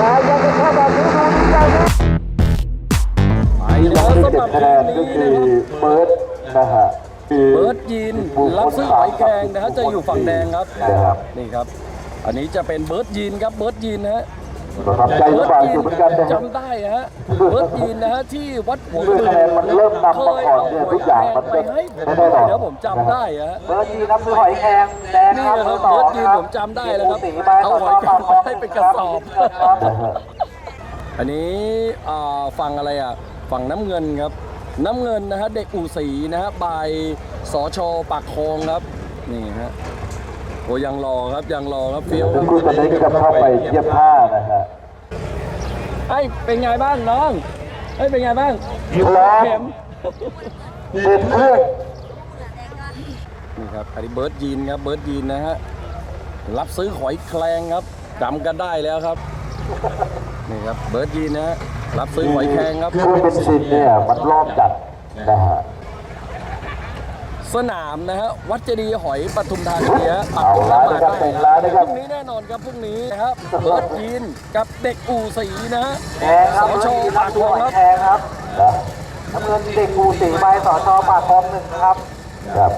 นะยังจะเข้าแบบนี้ดูดีใจนะไปแล้วสำหรับทีมนี้นะครับเบิร์ดนะฮะคือเบิร์ดยีนรับซื้อหอยแครงนะฮะจะอยู่ฝั่งแดงครับนะครับ นี่ครับ อันนี้จะเป็นเบิร์ดยีนครับเบิร์ดยีนนะฮะ ประทับใจหรือเปล่าอยู่เหมือนกันนะครับจำได้ฮะเบิร์ดยีนนะฮะที่วัดหัวคือคะแนนมันเริ่มนำมาก่อนเนี่ยทุกอย่างมันไปก็ให้ผมไม่ได้หรอกเดี๋ยวผมจำได้ฮะเบอร์จีน้ำซื้อหอยแครงแดงนี่ครับนะครับสอเบิร์งดยีนครับผมจำได้แล้วครับสีใบเอาหอยแครงไปให้เป็นกระสอบครับอันนี้อ่าฝั่งอะไรอะฝั่งน้ำเงินครับ น้ำเงินนะฮะเด็กอู่สีนะฮะบายสชปากคลองครับนี่ฮะ โอ้ยังรอครับยังรอครับเฟี้ยวคคุรับณครูตอนนี้ก็เข้าไปเทียบท่านะฮะไอ้ยเป็นไงบ้างน้องเอ้ยเป็นไงบ้างพร้อมเข็มเด็ดเครื่องนี่ครับอันนี้เบิร์ดยีนครับเบิร์ดยีนนะฮะรับซื้อหอยแครงครับจำกันได้แล้วครับนี่ครับเบิร์ดยีนนะฮะรับซื้อหอยแครงครับคือเบนซินเนี่ยมันรอบจัดนะฮะ สนามนะฮะวัดเจดีย์หอยปทุมธานีฮะปักเอาธงละมานะครับได้เป็นร้านนะพครับรุ่งนี้แน่นอนครับพรุ่งนี้นะครับเบิร์ดยีนกับเด็กอู่สีนะฮะแดงครับสเบอร์ชจีปากน้ำคซื้ลอองหอยครับแครงครับนะน้ำเงินเด็กกูสีใบสอชอปากคลองหนึ่งนะครับครับ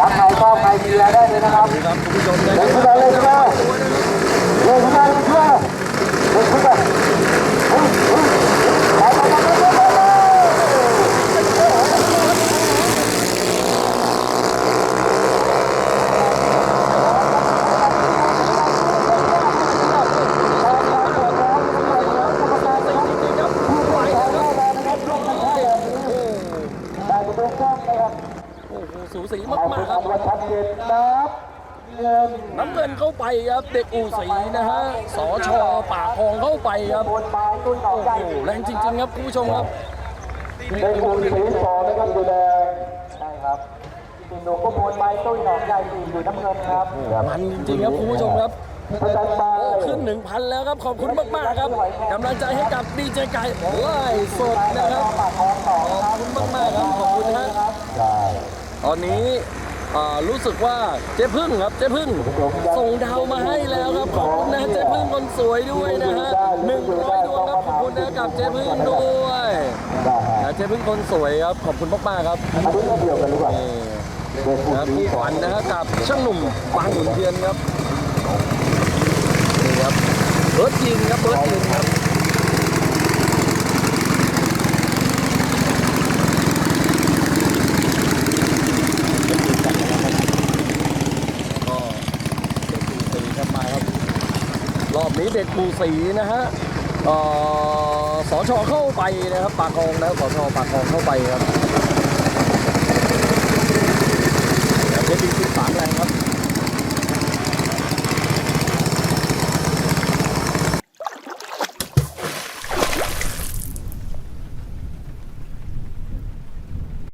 รักใครชอบใครเชียร์ได้เลยนะครับนี่ครับคุณผู้ชมนะคเล่รันบขึ้นมาเล่นขึ้นมาเล่นขึ้นมาเล่นขึ้นมาเล่นขึ้นมาเฮ้ยเฮ้ยไปไปไปไปไปไป ได้ไปเป็นช่องนะครับ โอ้โหสูสีเอามากเป็นๆครับว่าชัดเจนนะครับเงินน้ำเงินเข้าไปครับเด็กอู่สีนะฮะสชปากคลองเข้าไปครับบนไม้ตุ้นหนอโอ้งใหญ่โหแรงจริง ๆ ครับคุณผู้ชมครับได้คูณสีสองนะครับดูแลใช่ครับสิงห์หนูก็บนไม้ตุ้นหนองใหญ่สี่อยู่น้ำเงินครับมันจริงๆครับคุณผู้ชมครับพระจันทร์มาโอ้ขึ้น 1,000 แล้วครับ ขอบคุณมาก ๆ ครับกำลังใจให้กับดีเจไก่ไล่สดนะครับปากคลองสองขอบคุณมาก ๆ ครับ ขอบคุณฮะใช่ ตอนนี้อ่ารู้สึกว่าเจ๊พึ่งครับเจ๊พึ่งส่งดาวมาให้แล้วครับขอบคุณนะเจ๊พึ่งคนสวยด้วยนะฮะหนึ่งร้อยดวงครับขอบคุณนะกับเจ๊พึ่งด้วยนะเจ๊พึ่งคนสวยครับขอบคุณมากๆครับอันนี้เดียวกันหรือเปล่านี่ได้คูณนะสีผู้สองฝันนะฮะกับช่างหนุ่มบางขุนเทียนครับนี่ครับเบิร์ดยิงครับเบิร์ดยิงครับก็เด็กปูสีครับมาครับ รอบนี้เด็กปูสีนะฮะสอชอสชเข้าไปนะครับปากคลองนะสชปากคลองเข้าไปครับ